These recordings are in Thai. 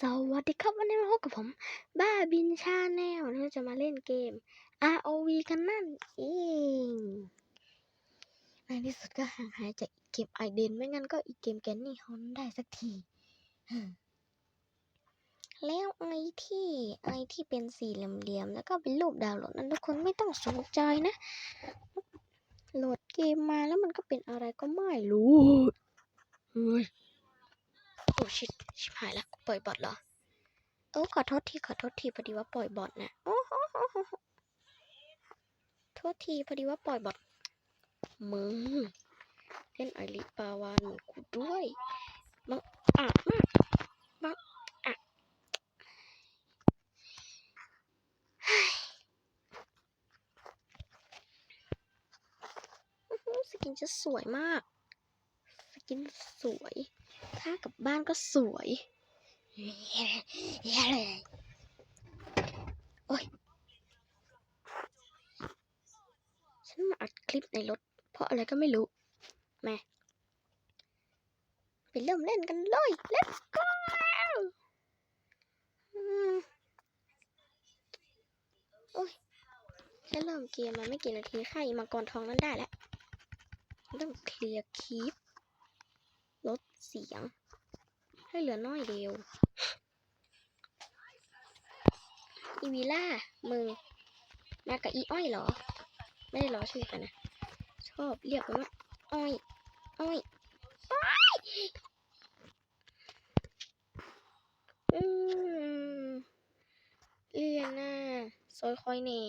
สวัสดีครับวันนี้มาพบกับผม บ้าบินชาแนลวันนี้เราจะมาเล่นเกม ROV กันนั่นเองในที่สุดก็ห่างหายจากเกมไอเดนไม่งั้นก็อีกเกมแกนนี่ฮอนได้สักที แล้วไอที่ไอที่เป็นสี่เหลี่ยมๆแล้วก็เป็นรูปดาวโหลดนั้นทุกคนไม่ต้องสนใจนะ โหลดเกมมาแล้วมันก็เป็นอะไรก็ไม่รู้เฮ้ย โอ้ชิดชิบหายแล้วปล่อยบอทเหรอโอ้ขอโทษทีขอโทษทีพอดีว่าปล่อยบอทนะโอ้โหโหโหโหโทษทีพอดีว่าปล่อยบอทมึงเล่นไอริปาวานกูด้วยบังอาจมากบังอาจสกินจะสวยมาก สกินสวย ถ้ากลับบ้านก็สวยโอ้ยฉันมาอัดคลิปในรถ เพราะอะไรก็ไม่รู้มาไปเริ่มเล่นกันเลย let's go โอ้ยแค่เริ่มเกมมาไม่กี่นาทีค่ายมังกรทองนั้นได้แล้วต้องเคลียร์คลิป เสียง ให้เหลือน้อยเดียวอีวีล่า มึง มากับอีอ้อยเหรอ ไม่ได้ล้อชื่อกันนะ ชอบเรียกมันว่าอ้อย อ้อยอ้อยอืมเรียนน่ะซอยคอยเน่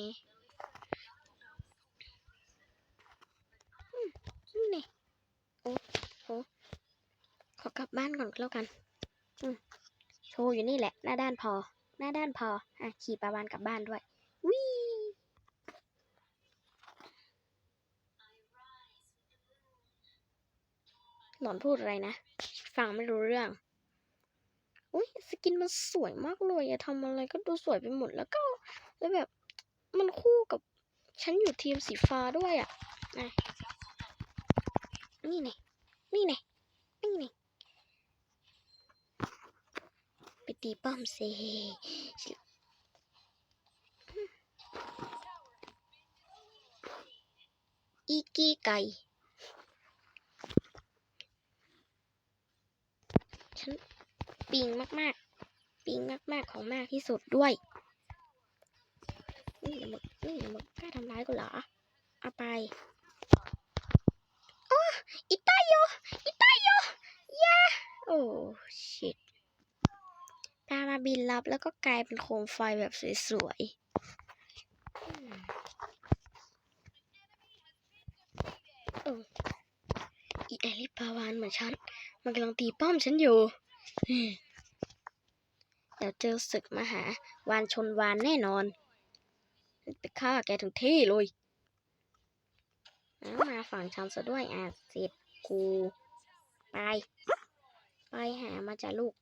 อืมนี่เน่โอ้โห ข อกลับบ้านก่อนก็แล้วกันโชว์อยู่นี่แหละ หน้าด้านพอ หน้าด้านพอ อะ ขี่ปลาวานกลับบ้านด้วยวิหลอนพูดอะไรนะ ฟังไม่รู้เรื่อง อุ้ยสกินมันสวยมากเลยอะทำอะไรก็ดูสวยไปหมดแล้วก็ แล้วแบบ มันคู่กับฉันอยู่ทีมสีฟ้าด้วยอะอะนี่ไงนี่ไงนี่ไง ไป ตีป้อมเซอีกี้ไก่ฉันปิงมากๆ ปิงมากๆของมากที่สุดด้วย นี่มึงนี่มึงกล้าทำร้ายกูเหรอ เอาไปโอ้อีตายโยอีตายโยยาโอ้ ชิต ปลามา บินรับแล้วก็กลายเป็นโคมไฟแบบสวยๆอืมเอออีแอลิปาวานเหมือนฉัน มันกำลังตีป้อมฉันอยู่ เดี๋ยวเจอศึกมาหาวานชนวานแน่นอน ไปฆ่าแกถึงที่เลยแล้วมาฝั่งฉันซะด้วยอะเสร็จกู ไป ไปหามาจ้ะลูก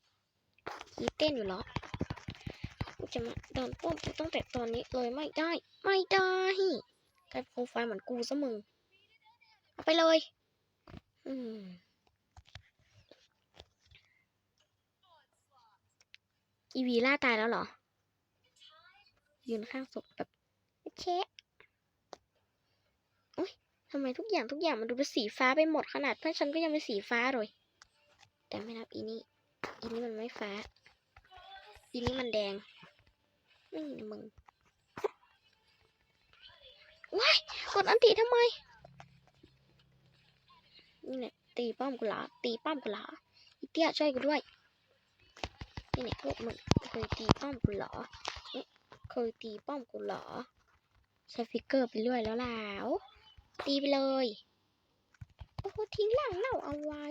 ยีเต้นอยู่เหรอจะมาโดนป้อมกูตั้งแต่ตอนนี้เลยไม่ได้ ไม่ได้กลายเป็นโปรไฟล์เหมือนกูซะมึงเอาไปเลย อืมอีวีล่าตายแล้วเหรอ ยืนข้างศพแบบเช็ะอุ้ยทำไมทุกอย่างทุกอย่างมันดูเป็นสีฟ้าไปหมดขนาดเพื่อนฉันก็ยังเป็นสีฟ้าเลย แต่ไม่นับอีนี่ อีนี่มันไม่ฟ้า อีนี่มันแดง นี่มึงว้ายกดอันตีทำไม นี่เนี่ยตีป้อมกูหรอตีป้อมกูหรออีเตี้ยช่วยกูด้วย นี่เนี่ยพวกมึงเคยตีป้อมกูเหรอเคยตีป้อมกูเหรอใช้ฟิกเกอร์ไปเรื่อยแล้วล่ะตีไปเลย โอ้โหทิ้งหลังเราเอาไว้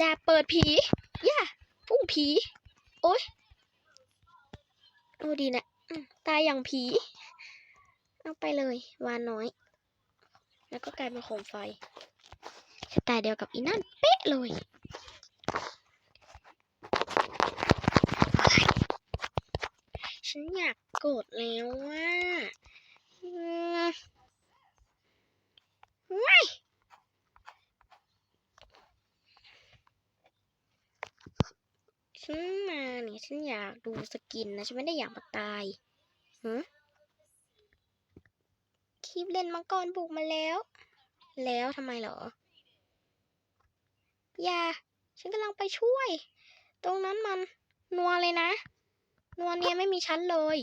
ดาเปิดผี ย่า ผี โอ๊ยโอ้ดีนะตายอย่างผี เอาไปเลยวานน้อย แล้วก็กลายเป็นโคมไฟสไตล์เดียวกับอีนั่นเป๊ะเลยฉันอยากกดแล้วว่าว้าย ฉันมาเนี่ยฉันอยากดูสกินนะฉันไม่ได้อยากมาตายหืคลิปเล่นมังกรบุกมาแล้ว แล้วทำไมเหรอ อย่า ฉันกำลังไปช่วย ตรงนั้นมัน นัวเลยนะ นัวเนียไม่มีชั้นเลย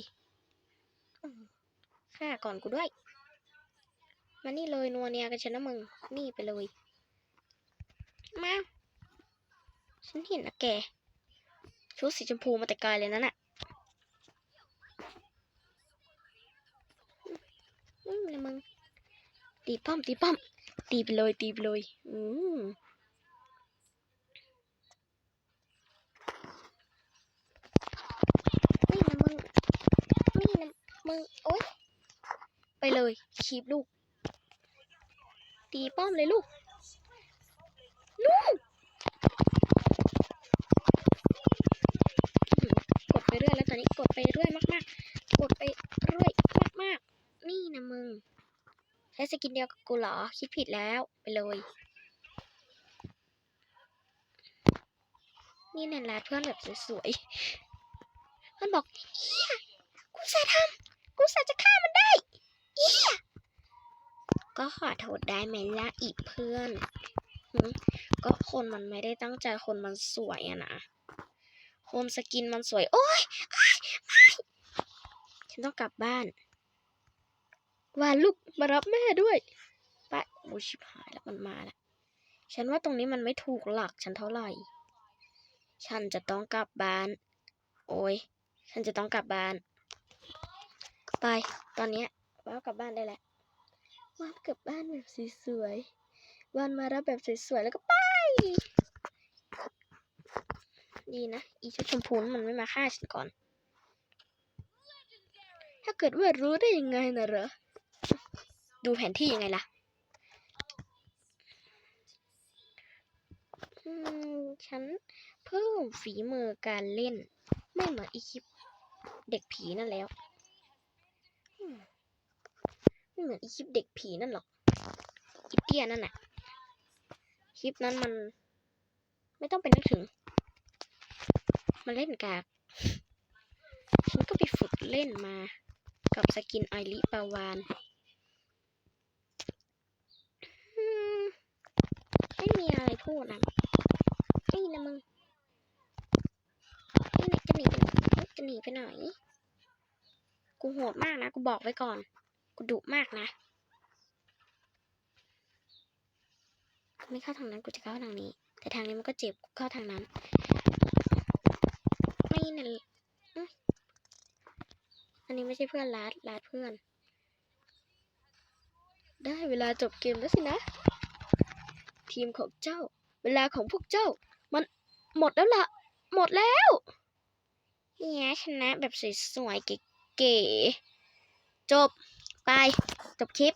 ฆ่าก่อนกูด้วย มานี่เลยนัวเนียกันฉันนะมึง นี่ไปเลย มา ฉันเห็นนะแก ชุดสีชมพูมาแต่ไกลเลยนั่นน่ะอืมเลยมึงตีป้อมตีป้อมตีไปเลยตีไปเลยอืมนี่นะมึงนี่นะมึงโอ๊ยไปเลยคีบลูก ตีป้อมเลยลูก ลูกดไปเรื่อยแล้วตอนนี้กดไปเรื่อยมากๆ กดไปเรื่อยมากๆ นี่นะมึง ใช้ สกินเดียวกับกูเหรอ คิดผิดแล้วไปเลย นี่เนี่ยละเพื่อนแบบสวยๆเพื่อนบอกเฮียกูสาทำกูสาจะฆ่ามันได้เฮียก็ขอโทษได้ไหมล่ะอีกเพื่อนก็คนมันไม่ได้ตั้งใจคนมันสวยอะนะคนสกินมันสวย โอ๊ยไม่ฉันต้องกลับบ้าน ว่าลูกมารับแม่ด้วยไปโอ้ชิบหายแล้วมันมาแล้วฉันว่าตรงนี้มันไม่ถูกหลักฉันเท่าไหร่ ฉันจะต้องกลับบ้าน โอ้ย ฉันจะต้องกลับบ้าน ไป ตอนเนี้ยว่ากลับบ้านได้แล้วว่ากลับบ้านแบบสวยๆวันมารับแบบสวยๆแล้วก็ไป ดีนะ อีชุดชมพูมันไม่มาฆ่าฉันก่อน ถ้าเกิดว่ารู้ได้ยังไงนะเหรอ ดูแผนที่ยังไงล่ะฉันเพิ่มฝีมือการเล่น ไม่เหมือนอีคลิปเด็กผีนั่นแล้ว ไม่เหมือนอีคลิปเด็กผีนั่นหรอกอีเตี้ยนั่นน่ะ คลิปนั้นมัน ไม่ต้องไปนึกถึง มันเล่นกากฉันก็ไปฝึกเล่นมา กับสกินไอริปาวานอืมไม่มีอะไรพูดนะนี่นะมึงนี่จะหนีจะหนีไปไหนกูโหดมากนะ กูบอกไว้ก่อน กูดุมากนะไม่เข้าทางนั้น กูจะเข้าทางนี้ แต่ทางนี้มันก็เจ็บ กูเข้าทางนั้น ไม่นั่นอันนี้ไม่ใช่เพื่อนรัดรัดเพื่อน ได้เวลาจบเกมแล้วสินะ ทีมของเจ้า เวลาของพวกเจ้า มันหมดแล้วล่ะ หมดแล้วเนี่ยชนะแบบสวยๆเก๋ๆจบ ไป จบคลิป